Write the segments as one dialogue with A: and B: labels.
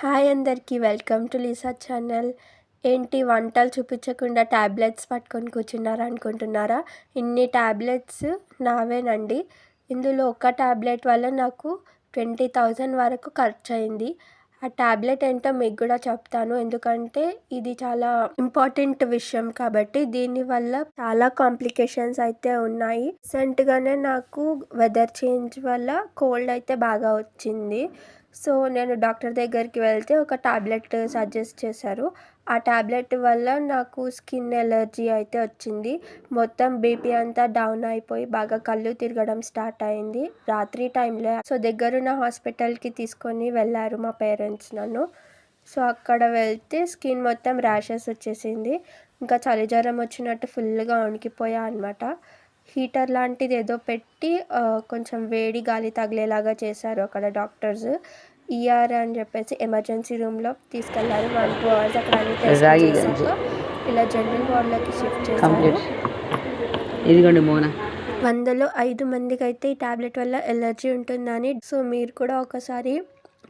A: Hi అందరికీ welcome to Lisa channel. ఏంటి వంటలు చూపించకుండా ట్యాబ్లెట్స్ పట్టుకొని కూర్చున్నారా అనుకుంటున్నారా? ఇన్ని ట్యాబ్లెట్స్ నావేనండి. ఇందులో ఒక ట్యాబ్లెట్ వల్ల నాకు ట్వంటీ థౌజండ్ వరకు ఖర్చు అయింది ఆ ట్యాబ్లెట్ ఏంటో మీకు కూడా చెప్తాను. ఎందుకంటే ఇది చాలా ఇంపార్టెంట్ విషయం కాబట్టి దీనివల్ల చాలా కాంప్లికేషన్స్ అయితే ఉన్నాయి. రీసెంట్గానే నాకు వెదర్ చేంజ్ వల్ల కోల్డ్ అయితే బాగా వచ్చింది. సో నేను డాక్టర్ దగ్గరికి వెళ్తే ఒక ట్యాబ్లెట్ సజెస్ట్ చేశారు. ఆ ట్యాబ్లెట్ వల్ల నాకు స్కిన్ ఎలర్జీ అయితే వచ్చింది. మొత్తం బీపీ అంతా డౌన్ అయిపోయి బాగా కళ్ళు తిరగడం స్టార్ట్ అయింది. రాత్రి టైంలో సో దగ్గరున్న హాస్పిటల్కి తీసుకొని వెళ్ళారు మా పేరెంట్స్ నన్ను. సో అక్కడ వెళ్తే స్కిన్ మొత్తం ర్యాషెస్ వచ్చేసింది. ఇంకా చలి జ్వరం వచ్చినట్టు ఫుల్గా వణికిపోయా అనమాట హీటర్ లాంటిది ఏదో పెట్టి కొంచెం వేడి గాలి తగిలేలాగా చేశారు అక్కడ డాక్టర్స్. ఈఆర్ అని చెప్పేసి ఎమర్జెన్సీ రూమ్లో తీసుకెళ్ళారు. వన్ టూ అవర్స్ అక్కడ ఇలా జనరల్ వార్డ్లోకి షిఫ్ట్ చేశారు.
B: ఇదిగోండి మోనా.
A: వందలో ఐదు మందికి అయితే ఈ టాబ్లెట్ వల్ల ఎలర్జీ ఉంటుందని. సో మీరు కూడా ఒకసారి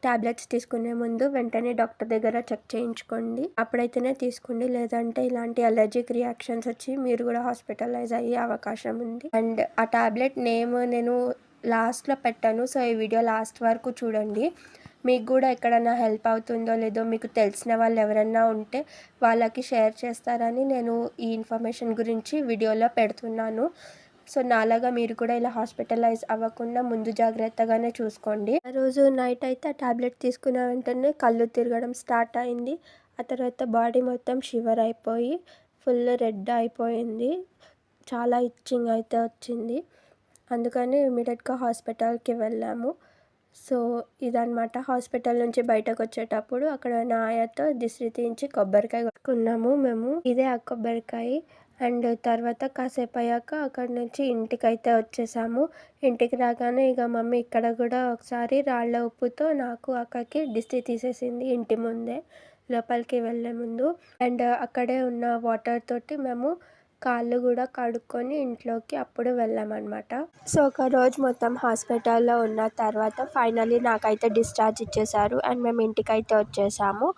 A: టాబ్లెట్స్ తీసుకునే ముందు వెంటనే డాక్టర్ దగ్గర చెక్ చేయించుకోండి. అప్పుడైతేనే తీసుకోండి లేదంటే ఇలాంటి అలర్జిక్ రియాక్షన్స్ వచ్చి మీరు కూడా హాస్పిటలైజ్ అయ్యే అవకాశం ఉంది. అండ్ ఆ టాబ్లెట్ నేమ్ నేను లాస్ట్లో పెట్టాను సో ఈ వీడియో లాస్ట్ వరకు చూడండి. మీకు కూడా ఎక్కడైనా హెల్ప్ అవుతుందో లేదో మీకు తెలిసిన వాళ్ళు ఎవరన్నా ఉంటే వాళ్ళకి షేర్ చేస్తారని నేను ఈ ఇన్ఫర్మేషన్ గురించి వీడియోలో పెడుతున్నాను. సో నాలాగా మీరు కూడా ఇలా హాస్పిటలైజ్ అవ్వకుండా ముందు జాగ్రత్తగానే చూసుకోండి. ఆ రోజు నైట్ అయితే ఆ టాబ్లెట్ తీసుకున్న వెంటనే కళ్ళు తిరగడం స్టార్ట్ అయింది. ఆ తర్వాత బాడీ మొత్తం షివర్ అయిపోయి ఫుల్ రెడ్ అయిపోయింది. చాలా ఇచ్చింగ్ అయితే వచ్చింది. అందుకని ఇమీడియట్గా హాస్పిటల్కి వెళ్ళాము. సో ఇదనమాట హాస్పిటల్ నుంచి బయటకు వచ్చేటప్పుడు అక్కడ నాయతో దిశ్రీ తీయించి కొబ్బరికాయ కొట్టుకున్నాము మేము. ఇదే ఆ కొబ్బరికాయ. అండ్ తర్వాత కాసేపు అయ్యాక అక్కడ నుంచి ఇంటికి అయితే వచ్చేసాము. ఇంటికి రాగానే ఇక మమ్మీ ఇక్కడ కూడా ఒకసారి రాళ్ళ ఉప్పుతో నాకు అక్కకి దిష్టి తీసేసింది ఇంటి ముందే. లోపలికి వెళ్ళే ముందు. అండ్ అక్కడే ఉన్న వాటర్ తోటి మేము కాళ్ళు కూడా కడుక్కొని ఇంట్లోకి అప్పుడు వెళ్ళామన్నమాట. సో ఒక రోజు మొత్తం హాస్పిటల్లో ఉన్న తర్వాత ఫైనల్లీ నాకైతే డిశ్చార్జ్ ఇచ్చేసారు అండ్ మేము ఇంటికి అయితే వచ్చేసాము.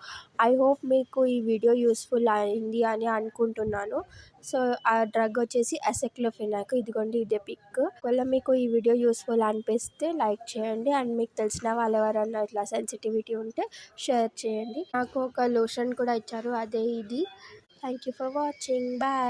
A: ఐ హోప్ మీకు ఈ వీడియో యూస్ఫుల్ అయింది అని అనుకుంటున్నాను. సో ఆ డ్రగ్ వచ్చేసి అసెక్లోఫినాక్ ఇదిగోండి ఇదే పిక్. ఒకవేళ మీకు ఈ వీడియో యూస్ఫుల్ అనిపిస్తే లైక్ చేయండి అండ్ మీకు తెలిసిన వాళ్ళు ఎవరన్నా ఇట్లా సెన్సిటివిటీ ఉంటే షేర్ చేయండి. నాకు ఒక లోషన్ కూడా ఇచ్చారు అదే ఇది. Thank you for watching. Bye.